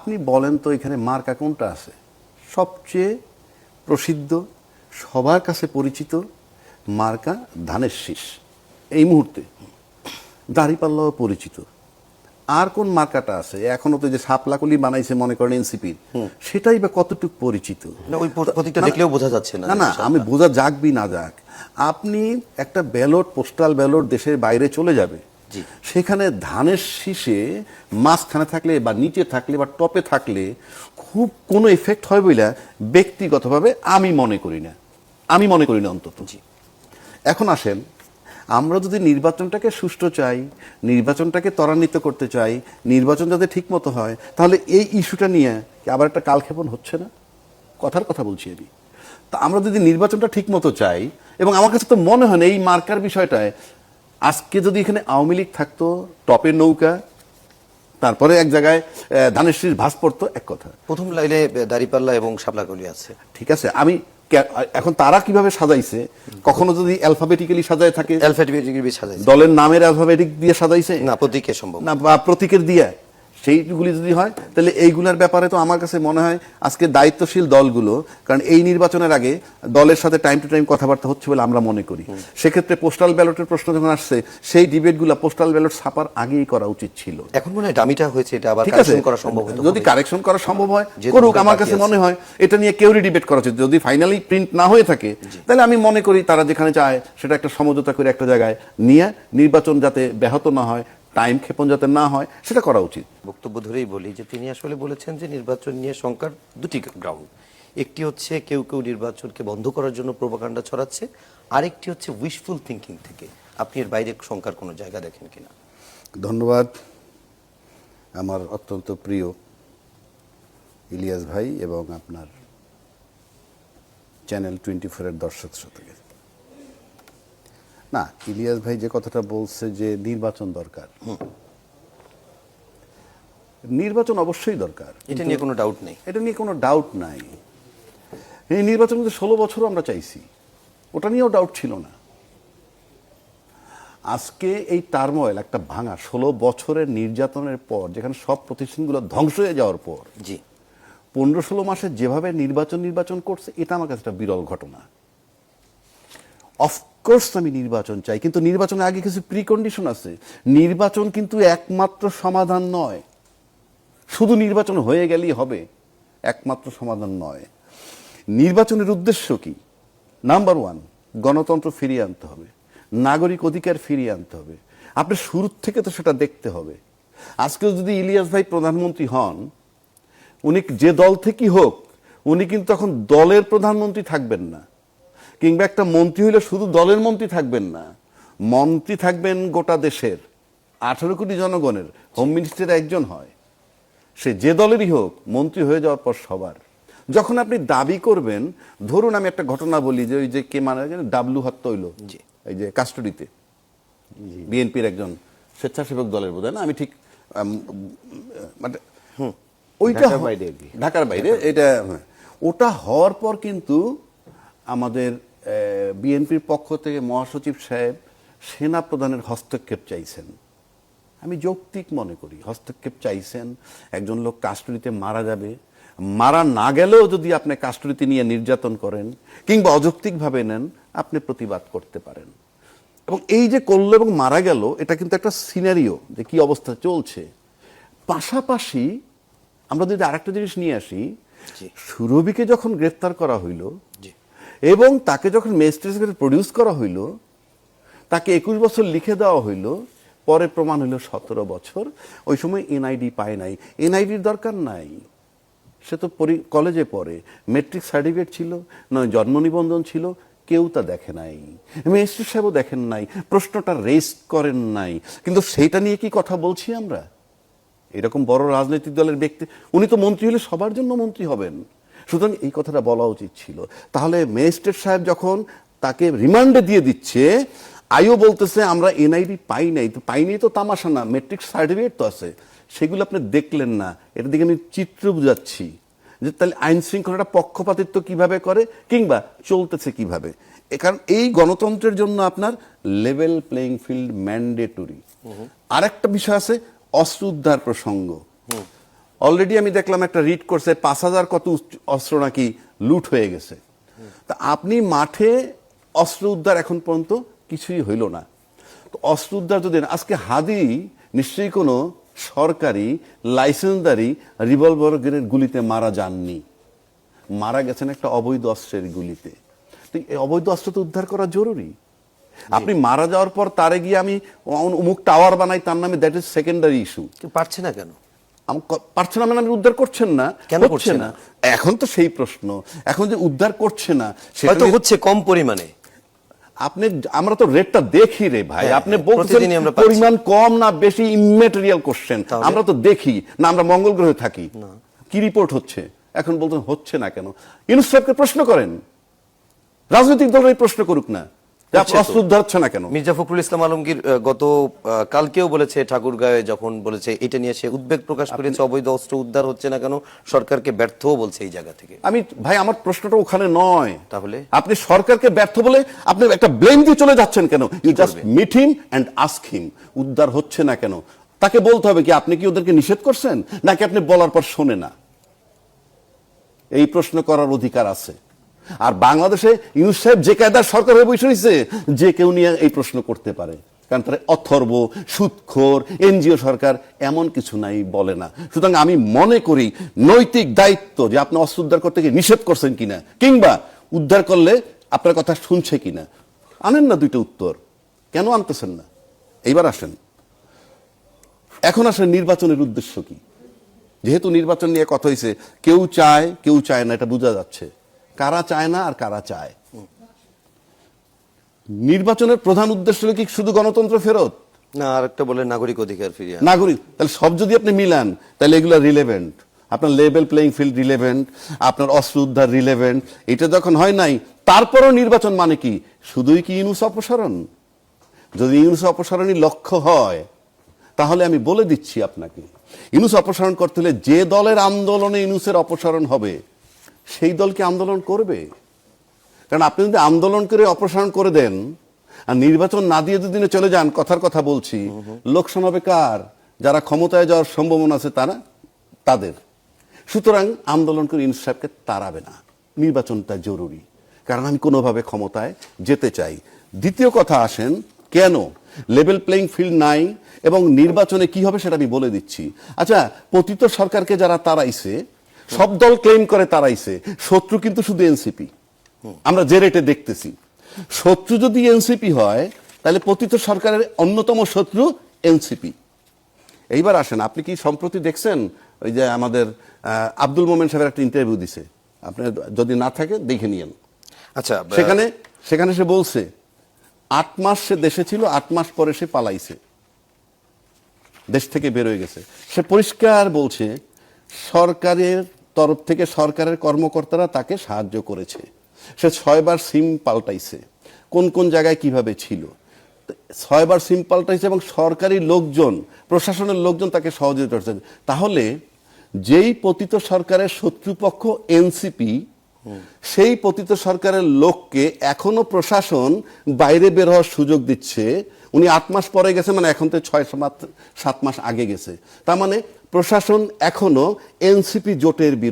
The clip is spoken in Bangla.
আপনি বলেন তো এখানে মার্কা কোনটা আছে? সবচেয়ে প্রসিদ্ধ সবার কাছে পরিচিত মার্কা ধানের শীষ এই মুহূর্তে দাঁড়িপাল্লাও পরিচিত। আর কোন মার্কাটা আছে? এখনও তো যে সাপলাকলি বানাইছে মনে করেন এনসিপির সেটাই বা কতটুকু পরিচিত? না ওই প্রতীকটা দেখলেও বোঝা যাচ্ছে না না আমি বোঝা যাক বি না যাক। আপনি একটা ব্যালট পোস্টাল ব্যালট দেশের বাইরে চলে যাবে। সেখানে ধানের শীষে মাঝখানে থাকলে বা নিচে থাকলে বা টপে থাকলে খুব কোনো এফেক্ট হয় বইলা ব্যক্তিগতভাবে আমি মনে করি না। আমি মনে করি না অন্তত। এখন আসেন আমরা যদি নির্বাচনটাকে সুষ্ঠু চাই নির্বাচনটাকে ত্বরান্বিত করতে চাই নির্বাচন যাতে ঠিকমতো হয় তাহলে এই ইস্যুটা নিয়ে আবার একটা কালক্ষেপণ হচ্ছে না? কথার কথা বলছি আমি। তা আমরা যদি নির্বাচনটা ঠিকমতো চাই এবং আমার কাছে তো মনে হয় না এই মার্কার বিষয়টায় আজকে যদি এখানে আওয়ামী লীগ থাকতো টপের নৌকা তারপরে এক জায়গায় ধানের শীষ ভাস পড়তো এক কথা। প্রথম লাইনে দাড়িপাল্লা এবং সাবলাগলি আছে। ঠিক আছে আমি এখন তারা কীভাবে সাজাইছে? কখনো যদি অ্যালফাবেটিক্যালি সাজায় থাকে? অ্যালফাবেটিক্যালি সাজাইছে। দলের নামের অ্যালফাবেটিক দিয়ে সাজাইছে? না প্রতীকে সম্ভব। না বা প্রতীকের দিয়ে? সেইগুলি যদি হয় তাহলে এইগুলার ব্যাপারে তো আমার কাছে মনে হয় আজকে দায়িত্বশীল দলগুলো কারণ এই নির্বাচনের আগে দলের সাথে টাইম টু টাইম কথাবার্তা হচ্ছে বলে আমরা মনে করি। সেক্ষেত্রে পোস্টাল ব্যালটের প্রশ্ন যখন আসছে সেই ডিবেটগুলো পোস্টাল ব্যালট ছাপার আগেই করা উচিত ছিল। এখন মনে হয় ডামিটা হয়েছে এটা আবার ঠিক আছে? কারেকশন করা সম্ভব যদি কারেকশন করা সম্ভব হয় করুক আমার কাছে মনে হয় এটা নিয়ে কেউরই ডিবেট করা উচিত। যদি ফাইনালি প্রিন্ট না হয়ে থাকে তাহলে আমি মনে করি তারা যেখানে চায় সেটা একটা সমঝোতা করে একটা জায়গায় নিয়ে নির্বাচন যাতে ব্যাহত না হয় টাইম ক্ষেপণ যাতে না হয় সেটা করা উচিত। বক্তব্য ধরেই বলি যে তিনি আসলে বলেছেন যে নির্বাচন নিয়ে শঙ্কার দুটি গ্রাউন্ড একটি হচ্ছে কেউ কেউ নির্বাচনকে বন্ধ করার জন্য প্রোপাগান্ডা ছড়াচ্ছে আরেকটি হচ্ছে উইশফুল থিঙ্কিং থেকে। আপনি এর বাইরে শঙ্কার কোনো জায়গা দেখেন কিনা? ধন্যবাদ। আমার অত্যন্ত প্রিয় ইলিয়াস ভাই এবং আপনার চ্যানেল টোয়েন্টি ফোরের দর্শক শ্রোতাকে না ইলিয়াস ভাই যে কথাটা বলছে যে নির্বাচন দরকার। নির্বাচন অবশ্যই দরকার। এটা নিয়ে কোনো ডাউট নেই। এটা নিয়ে কোনো ডাউট নাই। এই নির্বাচন কিন্তু ষোলো বছরও আমরা চাইছি ওটা নিয়েও ডাউট ছিল না। আজকে এই টার্মোয়েল একটা ভাঙা ষোলো বছরের নির্যাতনের পর যেখানে সব প্রতিষ্ঠানগুলো ধ্বংস হয়ে যাওয়ার পর জি। পনেরো ষোলো মাসে যেভাবে নির্বাচন নির্বাচন করছে এটা আমার কাছে একটা বিরল ঘটনা। অফকোর্স আমি নির্বাচন চাই, কিন্তু নির্বাচনের আগে কিছু প্রিকন্ডিশন আছে। নির্বাচন কিন্তু একমাত্র সমাধান নয়। শুধু নির্বাচন হয়ে গেলেই হবে, একমাত্র সমাধান নয়। নির্বাচনের উদ্দেশ্য কি? নাম্বার ওয়ান গণতন্ত্র ফিরিয়ে আনতে হবে, নাগরিক অধিকার ফিরিয়ে আনতে হবে। আপনি শুরুর থেকে তো সেটা দেখতে হবে। আজকে যদি ইলিয়াস ভাই প্রধানমন্ত্রী হন, উনি যে দল থেকেই হোক, উনি কিন্তু তখন দলের প্রধানমন্ত্রী থাকবেন না। কিংবা একটা মন্ত্রী হইলে শুধু দলের মন্ত্রী থাকবেন না মন্ত্রী থাকবেন গোটা দেশের আঠারো কোটি জনগণের হোম মিনিস্টার একজন হয়। সে যে দলেরই হোক মন্ত্রী হয়ে যাওয়ার পর সবার। যখন আপনি দাবি করবেন ধরুন আমি একটা ঘটনা বলি যে ওই যে কে মানে ডাবলু হত্যা হইল এই যে কাস্টডিতে বিএনপির একজন স্বেচ্ছাসেবক দলের বোধ না আমি ঠিক মানে ওইটা ঢাকার বাইরে কি। ঢাকার বাইরে। এটা হ্যাঁ। ওটা হওয়ার পর কিন্তু আমাদের বিএনপির পক্ষ থেকে মহাসচিব সাহেব সেনা প্রধানের হস্তক্ষেপ চাইছেন। আমি যৌক্তিক মনে করি হস্তক্ষেপ চাইছেন একজন লোক কাস্টডিতে মারা যাবে। মারা না গেলেও যদি আপনি কাস্টডিতে নিয়ে নির্যাতন করেন কিংবা অযৌক্তিকভাবে নেন আপনি প্রতিবাদ করতে পারেন। এবং এই যে করল এবং মারা গেল এটা কিন্তু একটা সিনারিও যে কি অবস্থা চলছে। পাশাপাশি আমরা যদি আরেকটা জিনিস নিয়ে আসি। সুরভিকে যখন গ্রেফতার করা হইল এবং তাকে যখন ম্যাজিস্ট্রেট প্রডিউস করা হইল, তাকে একুশ বছর লিখে দেওয়া হইল, পরে প্রমাণ হইল সতেরো বছর। ওই সময় এনআইডি পায় নাই। এনআইডির দরকার নাই। সে তো কলেজে পড়ে। মেট্রিক সার্টিফিকেট ছিল, নয় জন্ম নিবন্ধন ছিল, কেউ তা দেখে নাই। ম্যাজিস্ট্রেট সাহেবও দেখেন নাই, প্রশ্নটা রেস করেন নাই। কিন্তু সেইটা নিয়ে কি কথা বলছি আমরা? এরকম বড় রাজনৈতিক দলের ব্যক্তি, উনি তো মন্ত্রী হলে সবার জন্য মন্ত্রী হবেন। সুতরাং এই কথাটা বলা উচিত ছিল। তাহলে ম্যাজিস্ট্রেট সাহেব যখন তাকে রিমান্ডে দিয়ে দিচ্ছে আইও বলতেছে আমরা এনআইডি পাই নাই। তো পাইনি তো তামাশা না মেট্রিক সার্টিফিকেট তো আছে। সেগুলো আপনি দেখলেন না। এটা দিকে আমি চিত্র বুঝাচ্ছি যে তাহলে আইন শৃঙ্খলাটা পক্ষপাতিত্ব কীভাবে করে কিংবা চলতেছে কীভাবে। এ কারণ এই গণতন্ত্রের জন্য আপনার লেভেল প্লেইং ফিল্ড ম্যান্ডেটরি আরেকটা বিষয় আছে অস্ত্র উদ্ধার প্রসঙ্গ। অলরেডি আমি দেখলাম একটা রিট করছে পাঁচ হাজার কত অস্ত্র নাকি লুট হয়ে গেছে। তা আপনি মাঠে অস্ত্র উদ্ধার এখন পর্যন্ত কিছুই হইল না। তো অস্ত্র উদ্ধার যদি আজকে হাদি নিশ্চয়ই কোনো সরকারি লাইসেন্সদারি রিভলভারের গুলিতে মারা যাননি। মারা গেছেন একটা অবৈধ অস্ত্রের গুলিতে। তো এই অবৈধ অস্ত্র তো উদ্ধার করা জরুরি। আপনি মারা যাওয়ার পর তারে গিয়ে আমি অমুক টাওয়ার বানাই তার নামে দ্যাট ইজ সেকেন্ডারি ইস্যু পারছে না কেন? পারছে না মানে আপনি উদ্ধার করছেন না? কেন করছে না? এখন তো সেই প্রশ্ন। এখন যে উদ্ধার করছে না সেটা হচ্ছে কম পরিমাণে। আপনি আমরা তো রেটটা দেখি রে ভাই। হ্যাঁ, আপনি হ্যাঁ, বলছেন। পরিমাণ কম না বেশি ইমেটেরিয়াল কোশ্চেন আমরা তো দেখি না আমরা মঙ্গল গ্রহে থাকি। কি রিপোর্ট হচ্ছে? এখন বলতেন হচ্ছে না কেন? ইউনুস প্রশ্ন করেন। রাজনৈতিক দলরাই প্রশ্ন করুক না। অস্ত্র উদ্ধার হচ্ছে না কেন? মির্জা ফখরুল ইসলাম আলমগীর গত কালকেও বলেছে ঠাকুরগাঁয়ে যখন বলেছে এটা নিয়ে সে উদ্বেগ প্রকাশ করেছে অবৈধ অস্ত্র উদ্ধার হচ্ছে না কেন সরকারকে ব্যর্থও বলছে এই জায়গা থেকে। আমি ভাই আমার প্রশ্নটা ওখানে নয়। তাহলে? আপনি সরকারকে ব্যর্থ বলে আপনি একটা ব্লেম দিয়ে চলে যাচ্ছেন কেন? You just meet him and ask him উদ্ধার হচ্ছে না কেন? তাকে বলতে হবে কি আপনি কি ওদেরকে নিষেধ করছেন? নাকি আপনি বলার পর শোনে না? এই প্রশ্ন করার অধিকার আছে। আর বাংলাদেশে সাহেব যে কায়দার সরকার হয়ে বসে রয়েছে, যে কেউ নিয়ে এই প্রশ্ন করতে পারে। কারণ তারা অথর্ব, সুৎখোর, এনজিও সরকার এমন কিছু নাই বলে না। সুতরাং আমি মনে করি নৈতিক দায়িত্ব যে আপনি অস্ত্র উদ্ধার করতে গিয়ে নিষেধ করছেন কিনা, কিংবা উদ্ধার করলে আপনার কথা শুনছে কিনা। আনেন না দুইটা উত্তর। কেন আনতেছেন না? এইবার আসেন। এখন আসেন নির্বাচনের উদ্দেশ্য কি? যেহেতু নির্বাচন নিয়ে কথা হয়েছে কেউ চায় কেউ চায় না, এটা বোঝা যাচ্ছে। কারা চায় না আর কারা চায়। নির্বাচনের প্রধান উদ্দেশ্য হলো কি শুধু গণতন্ত্র ফেরত? না আর একটা বলে নাগরিক অধিকার ফিরিয়ে নাগরিক তাহলে সব যদি আপনি মিলান তাহলে এগুলো রিলেভেন্ট আপনার লেভেল প্লেইং ফিল্ড রিলেভেন্ট আপনার অস্ত্র উদ্ধার রিলেভেন্ট এটা যখন হয় নাই তারপরও নির্বাচন মানে কি? শুধুই কি ইউনুস অপসারণ? যদি ইউনুস অপসারণই লক্ষ্য হয় তাহলে আমি বলে দিচ্ছি আপনাকে। ইউনুস অপসারণ করতে হলে যে দলের আন্দোলনে ইউনুসের অপসারণ হবে সেই দলকে আন্দোলন করবে। কারণ আপনি যদি আন্দোলন করে অপসারণ করে দেন, আর নির্বাচন না দিয়ে দুদিনে চলে যান, কথার কথা বলছি লোকসান হবে কার? যারা ক্ষমতায় যাওয়ার সম্ভাবনা আছে তারা, তাদের। সুতরাং আন্দোলন করে ইউনুস সাহেবকে তাড়াবে না। নির্বাচনটা জরুরি। কারণ আমি কোনোভাবে ক্ষমতায় যেতে চাই। দ্বিতীয় কথা আসেন, কেন? লেভেল প্লেইং ফিল্ড নাই, এবং নির্বাচনে কি হবে সেটা আমি বলে দিচ্ছি। আচ্ছা পতিত সরকারকে যারা তাড়াইছে সব দল ক্লেম করে তাড়াইছে শত্রু কিন্তু শুধু এনসিপি আমরা যে রেটে দেখতেছি। শত্রু যদি এনসিপি হয় তাহলে পতিত সরকারের অন্যতম শত্রু এনসিপি এইবার আসেন আপনি কি সম্প্রতি দেখছেন? ওই যে আমাদের আব্দুল মোমেন সাহেবের একটা ইন্টারভিউ দিছে। আপনি যদি না থাকে দেখে নিয়েন। আচ্ছা সেখানে সেখানে সে বলছে আট মাস সে দেশে ছিল আট মাস পরে সে পালাইছে। দেশ থেকে বেরোয় গেছে। সে পরিষ্কার বলছে সরকারের তরফ থেকে সরকারের কর্মকর্তারা তাকে সাহায্য করেছে। সে ছয়বার সিম পাল্টাইছে। কোন কোন জায়গায় কীভাবে ছিল? ছয়বার সিম পাল্টাইছে এবং সরকারি লোকজন, প্রশাসনের লোকজন তাকে সহযোগিতা করছে। তাহলে যেই পতিত সরকারের শত্রুপক্ষ এনসিপি, সেই পতিত সরকারের লোককে এখনও প্রশাসন বাইরে বের হওয়ার সুযোগ দিচ্ছে। উনি আট মাস পরে গেছে মানে এখন তো ছয় সাত সাত মাস আগে গেছে। তার মানে প্রশাসন এখনও এনসিপি জোটের বিরুদ্ধে